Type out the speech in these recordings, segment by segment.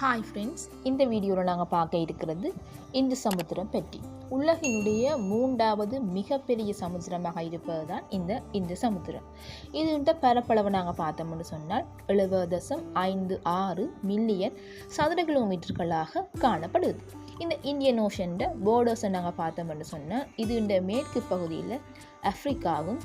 Hi friends இந்த வீடியோவில் நாங்கள் பார்க்க இருக்கிறது இந்த சமுத்திரம் பற்றி உலகினுடைய மூன்றாவது மிகப்பெரிய சமுத்திரமாக இருப்பது தான் இந்த இந்த சமுத்திரம். இது பரப்பளவை நாங்கள் பார்த்தோம்னு சொன்னால் எழுபது தசம் ஐந்து ஆறு மில்லியன் சதுர கிலோமீட்டர்களாக காணப்படுது. இந்த இந்தியன் ஓஷன் போர்டர்ஸை நாங்கள் பார்த்தோம்னு சொன்னால் இதுண்ட மேற்கு பகுதியில் ஆஃப்ரிக்காவும்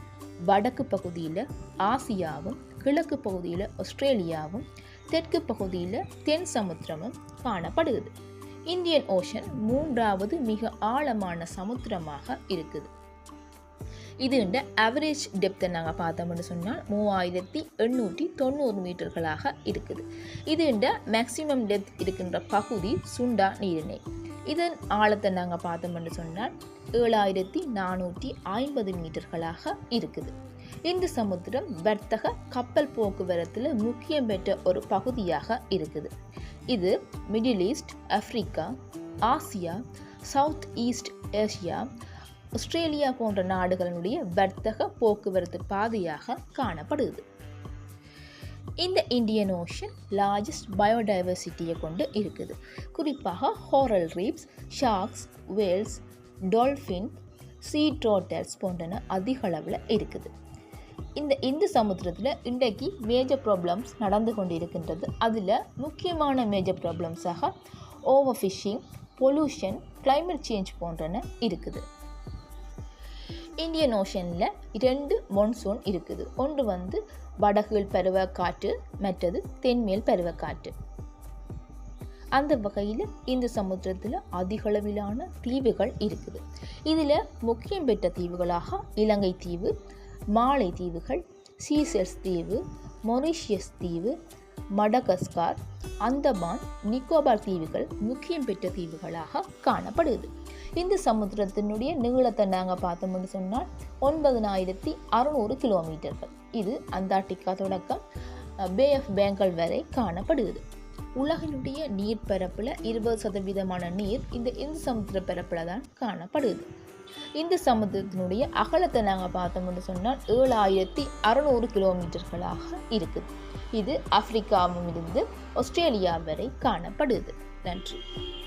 வடக்கு பகுதியில் ஆசியாவும் கிழக்கு பகுதியில் ஆஸ்திரேலியாவும் தெற்கு பகுதியில் தென் சமுத்திரமும் காணப்படுகிறது. இந்தியன் ஓஷன் மூன்றாவது மிக ஆழமான சமுத்திரமாக இருக்குது. இது அவரேஜ் டெப்த்தை நாங்கள் பார்த்தோம்னு சொன்னால் மூவாயிரத்தி எண்ணூற்றி தொண்ணூறு மீட்டர்களாக இருக்குது. இது மேக்சிமம் டெப்த் இருக்கின்ற பகுதி சுண்டா நீரிணை இதன் ஆழத்தை நாங்கள் பார்த்தோம்னு சொன்னால் ஏழாயிரத்தி நானூற்றி ஐம்பது மீட்டர்களாக இருக்குது. இந்து சமுத்திரம் வர்த்தக கப்பல் போக்குவரத்தில் முக்கியம் பெற்ற ஒரு பகுதியாக இருக்குது. இது Middle East Africa Asia South East Asia Australia போன்ற நாடுகளினுடைய வர்த்தக போக்குவரத்து பாதையாக காணப்படுது. இந்த இந்தியன் ஓஷன் லார்ஜஸ்ட் பயோடைவர்சிட்டியை கொண்டு இருக்குது. குறிப்பாக coral reefs sharks whales dolphin sea ட்ரோட்டர்ஸ் போன்றன அதிக அளவில் இருக்குது. இந்த இந்து சமுத்திரத்தில் இன்றைக்கு மேஜர் ப்ராப்ளம்ஸ் நடந்து கொண்டு இருக்கின்றது அதில் முக்கியமான major ப்ராப்ளம்ஸாக over fishing pollution climate change போன்றன இருக்குது. இந்தியன் ஓஷனில் ரெண்டு மொன்சூன் இருக்குது. ஒன்று வந்து வடகுகள் பருவ காற்று மற்றது தென்மேல் பருவக்காற்று. அந்த வகையில் இந்த சமுத்திரத்தில் அதிகளவிலான தீவுகள் இருக்குது. இதில் முக்கியம் பெற்ற தீவுகளாக இலங்கை தீவு மாலை தீவுகள் சீசர்ஸ் தீவு மொரிஷியஸ் தீவு மடகஸ்கார் அந்தமான் நிக்கோபார் தீவுகள் முக்கியம் பெற்ற தீவுகளாக காணப்படுது. இந்த சமுத்திரத்தினுடைய நீளத்தை நாங்கள் பார்த்தோம்னு சொன்னால் ஒன்பதனாயிரத்தி அறுநூறு கிலோமீட்டர்கள் இது அந்தார்டிகா தொடக்கம் பே ஆஃப் பெங்கால் வரை காணப்படுகிறது. உலகினுடைய நீர் பரப்பில் இருபது சதவீதமான நீர் இந்த இந்து சமுத்திர பரப்பில் தான் காணப்படுது. இந்த சமுத்திரத்தினுடைய அகலத்தை நாங்கள் பார்த்தோம்னு சொன்னால் ஏழாயிரத்தி அறநூறு கிலோமீட்டர்களாக இருக்குது. இது ஆப்பிரிக்காவிலிருந்து ஆஸ்திரேலியா வரை காணப்படுது. நன்றி.